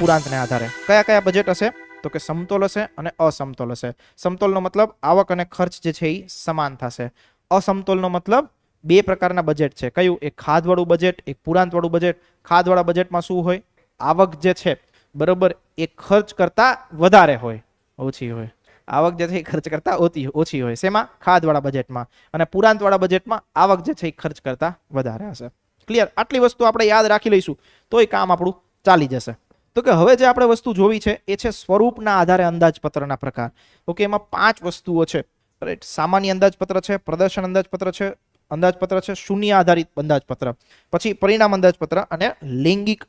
પૂરાંતને આધારે. કયા કયા બજેટ હશે? તો કે સમતોલ હશે અને અસમતોલ હશે. સમતોલનો મતલબ આવક અને ખર્ચ જે છે એ સમાન થશે. અસમતોલનો મતલબ બે પ્રકારના બજેટ છે. કયું? એક ખાધવાળું બજેટ એક પુરાંતવાળું બજેટ ખાધવાળા બજેટમાં શું હોય? આવક જે છે, બરોબર, એ ખર્ચ કરતા વધારે હોય. ઓછી હોય. આવક જે છે એ ખર્ચ કરતા ઓછી ઓછી હોય. શેમાં? ખાધવાળા બજેટમાં અને પુરાંતવાળા બજેટમાં આવક જે છે એ ખર્ચ કરતા વધારે હશે. ક્લિયર આટલી વસ્તુ આપણે યાદ રાખી લઈશું. તોય કામ આપણું ચાલી જશે. તો કે હવે જે આપણે વસ્તુ જોવી છે, એ છે સ્વરૂપના આધારે અંદાજપત્રના પ્રકાર. ઓકે, એમાં પાંચ વસ્તુઓ છે. રાઈટ સામાન્ય અંદાજપત્ર છે, પ્રદર્શન અંદાજપત્ર છે અંદાજપત્ર છે, શૂન્ય આધારિત અંદાજપત્ર. પછી પરિણામ અંદાજપત્ર અને લૈંગિક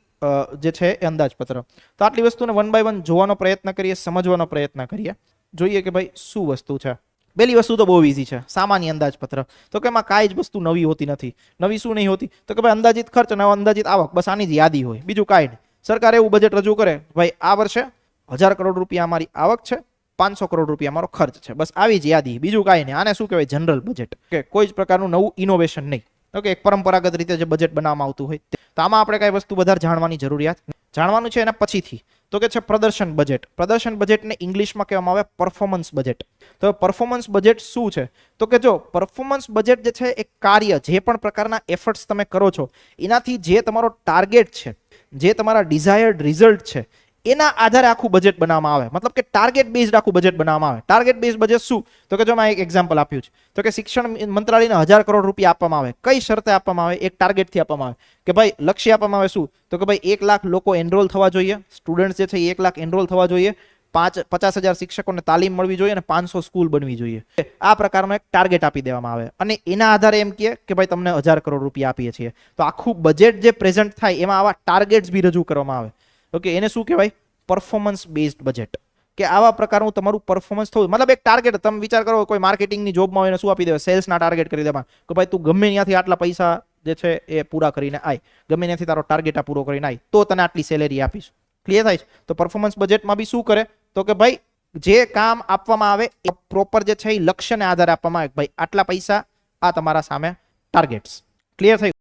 જે છે એ અંદાજપત્ર. તો આટલી વસ્તુને વન બાય વન જોવાનો પ્રયત્ન કરીએ, સમજવાનો પ્રયત્ન કરીએ. જોઈએ કે ભાઈ શું વસ્તુ છે. પહેલી વસ્તુ તો બહુ ઇઝી છે, સામાન્ય અંદાજપત્ર. તો કે એમાં કાંઈ જ વસ્તુ નવી હોતી નથી. નવી શું નહીં હોતી? તો કે ભાઈ અંદાજિત ખર્ચ અને અંદાજિત આવક. બસ આની જ યાદી હોય. બીજું કાંઈ નહીં. સરકાર એવું બજેટ રજૂ કરે, ભાઈ, આ વર્ષે હજાર કરોડ રૂપિયા અમારી આવક છે, પાંચસો કરોડ રૂપિયા અમારો ખર્ચ છે. બસ આવી જ યાદી. બીજું કાંઈ નહીં. આને શું કહેવાય? જનરલ બજેટ કે કોઈ જ પ્રકારનું નવું ઇનોવેશન નહીં. ઓકે એક પરંપરાગત રીતે જે બજેટ બનાવવામાં આવતું હોય તો. આમાં આપણે કાંઈ વસ્તુ વધારે જાણવાની જરૂરિયાત જાણવાનું છે એના પછીથી. તો કે છે પ્રદર્શન બજેટ પ્રદર્શન બજેટને ઇંગ્લિશમાં કહેવામાં આવે પરફોર્મન્સ બજેટ તો પરફોર્મન્સ બજેટ શું છે? તો કે જો પરફોર્મન્સ બજેટ જે છે એ કાર્ય, જે પણ પ્રકારના એફર્ટ્સ તમે કરો છો, એનાથી જે તમારો ટાર્ગેટ છે જે તમારા ડિઝાયર્ડ રિઝલ્ટ છે, એના આધારે આખું બજેટ બનાવવામાં આવે. મતલબ કે ટાર્ગેટ બેઝડ આખું બજેટ બનાવવામાં આવે. ટાર્ગેટ બેઝ બજેટ શું? તો કે જો મેં એક એક્ઝામ્પલ આપ્યું છે. તો કે શિક્ષણ મંત્રાલયને હજાર કરોડ રૂપિયા આપવામાં આવે. કઈ શરતે આપવામાં આવે? એક ટાર્ગેટથી આપવામાં આવે. કે ભાઈ, લક્ષ્ય આપવામાં આવે શું? તો કે ભાઈ, એક લાખ લોકો એનરોલ થવા જોઈએ. સ્ટુડન્ટ જે છે એ એક લાખ એનરોલ થવા જોઈએ. પાંચ પચાસ હજાર શિક્ષકોને તાલીમ મળવી જોઈએ અને પાંચસો સ્કૂલ બનવી જોઈએ. આ પ્રકારનો એક ટાર્ગેટ આપી દેવામાં આવે. અને એના આધારે એમ કહે કે ભાઈ તમને હજાર કરોડ રૂપિયા આપીએ છીએ. તો આખું બજેટ જે પ્રેઝન્ટ થાય એમાં આવા ટાર્ગેટ્સ બી રજૂ કરવામાં આવે. ઓકે એને શું કહેવાય? પરફોર્મન્સ બેઝડ બજેટ કે આવા પ્રકારનું તમારું પરફોર્મન્સ થવું મતલબ એક ટાર્ગેટ તમે વિચાર કરો કોઈ માર્કેટિંગની જોબમાં હોય એને શું આપી દેવા સેલ્સના ટાર્ગેટ કરી દેવા કે ભાઈ તું ગમે ત્યાંથી આટલા પૈસા જે છે એ પૂરા કરીને આય. ગમે ત્યાંથી તારો ટાર્ગેટ આ પૂરો કરીને આય. તો તને આટલી સેલેરી આપીશ. ક્લિયર થાય છે. તો પરફોર્મન્સ બજેટમાં બી શું કરે? તો કે ભાઈ, જે કામ આપવામાં આવે એ પ્રોપર જે છે એ લક્ષ્યને આધારે આપવામાં આવે ભાઈ, આટલા પૈસા આ તમારા સામે ટાર્ગેટ્સ ક્લિયર થઈ